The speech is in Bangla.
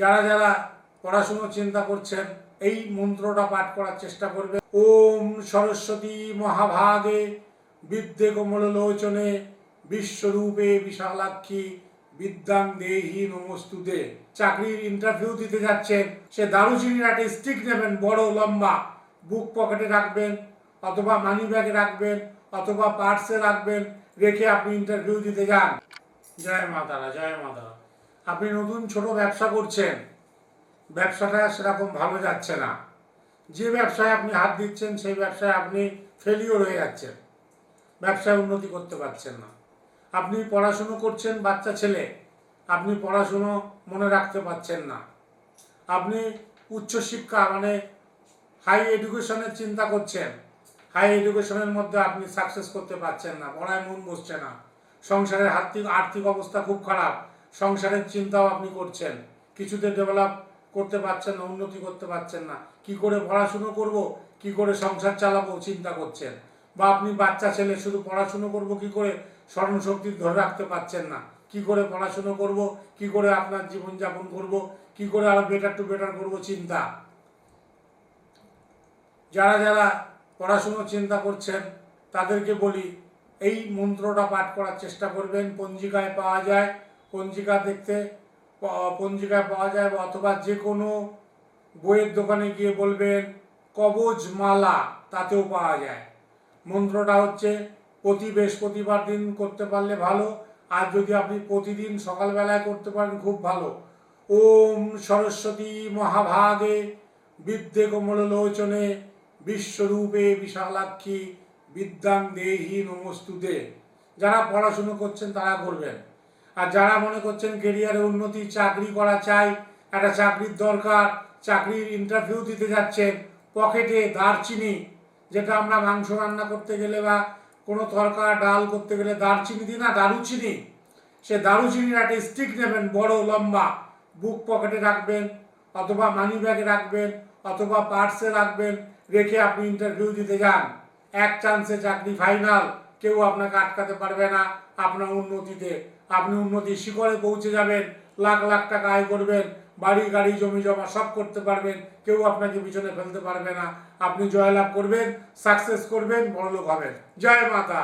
যারা যারা পড়াশুনো চিন্তা করছেন, এই মন্ত্রটা পাঠ করার চেষ্টা করবে। ওম সরস্বতী মহাভাগে বিদ্যে কমল লোচনে বিশ্বরূপে বিশালাক্ষী বিদ্যাং দেহি নমস্তুতে। চাকরির ইন্টারভিউ দিতে যাচ্ছেন, সে দারুচিনির একটা স্টিক নেবেন, বড়, লম্বা। বুক পকেটে রাখবেন, অথবা মানি ব্যাগে রাখবেন, অথবা পার্সে রাখবেন, রেখে আপনি ইন্টারভিউ দিতে যান। জয় মাতারা জয় মা তারা। আপনি নতুন ছোট ব্যবসা করছেন, ব্যবসাটা সেরকম ভালো যাচ্ছে না। যে ব্যবসায় আপনি হাত দিচ্ছেন, সেই ব্যবসায় আপনি ফেলিওর হয়ে যাচ্ছেন। ব্যবসায় উন্নতি করতে পারছেন না। আপনি পড়াশুনো করছেন, বাচ্চা ছেলে, আপনি পড়াশুনো মনে রাখতে পারছেন না। আপনি উচ্চশিক্ষা মানে হাই এডুকেশনের চিন্তা করছেন। হাই এডুকেশনের মধ্যে আপনি সাকসেস করতে পারছেন না, পড়ায় মন বসছে না। সংসারের আর্থিক আর্থিক অবস্থা খুব খারাপ। সংসারের চিন্তাও আপনি করছেন। কিছুতে ডেভেলপ করতে পারছেন না, উন্নতি করতে পারছেন না। কি করে পড়াশুনো করব, কি করে সংসার চালাবো চিন্তা করছেন। বা আপনি বাচ্চা ছেলে, শুধু পড়াশুনো করব কি করে স্মরণশক্তি ধরে রাখতে পারছেন না। কি করে পড়াশুনো করব, কি করে আপনার জীবনযাপন করব, কি করে আরও বেটার টু বেটার করব চিন্তা। যারা যারা পড়াশুনো চিন্তা করছেন, তাদেরকে বলি, এই মন্ত্রটা পাঠ করার চেষ্টা করবেন। পঞ্জিকায় পাওয়া যায়। পঞ্জিকা দেখতে পঞ্জিকায় পাওয়া যায় অথবা যে কোনো বইয়ের দোকানে গিয়ে বলবেন, কবজ মালা তাতেও পাওয়া যায়। মন্ত্রটা হচ্ছে, প্রতি বৃহস্পতিবার দিন করতে পারলে ভালো, আর যদি আপনি প্রতিদিন সকালবেলায় করতে পারেন খুব ভালো। ওম সরস্বতী মহাভাগে বিদ্যে কমল লোচনে বিশ্বরূপে বিশালাক্ষী বিদ্যাং দেহি নমস্তুতে। যারা পড়াশুনো করছেন তারা করবেন। আর যারা মনে করছেন কেরিয়ারে উন্নতি, চাকরি করা চাই, একটা চাকরির দরকার, চাকরির ইন্টারভিউ দিতে যাচ্ছেন, পকেটে দারচিনি যেটা আমরা মাংস রান্না করতে গেলে বা কোনো তরকা, ডাল করতে গেলে দারচিনি দিই না দারুচিনি সে দারুচিনির একটা স্টিক নেবেন, বড়, লম্বা বুক পকেটে রাখবেন, অথবা মানি ব্যাগে রাখবেন, অথবা পার্সে রাখবেন, রেখে আপনি ইন্টারভিউ দিতে যান। এক চান্সে চাকরি ফাইনাল কেউ আপনাকে আটকাতে পারবে না আপনার উন্নতিতে। আপনি উন্নতি শিখরে পৌঁছে যাবেন, লাখ লাখ টাকা আয় করবেন, বাড়ি, গাড়ি, জমি জমা সব করতে পারবেন, কেউ আপনাকে পিছনে ফেলতে পারবে না। আপনি জয়লাভ করবেন সাকসেস করবেন, বড়লোক হবেন। জয় মাতা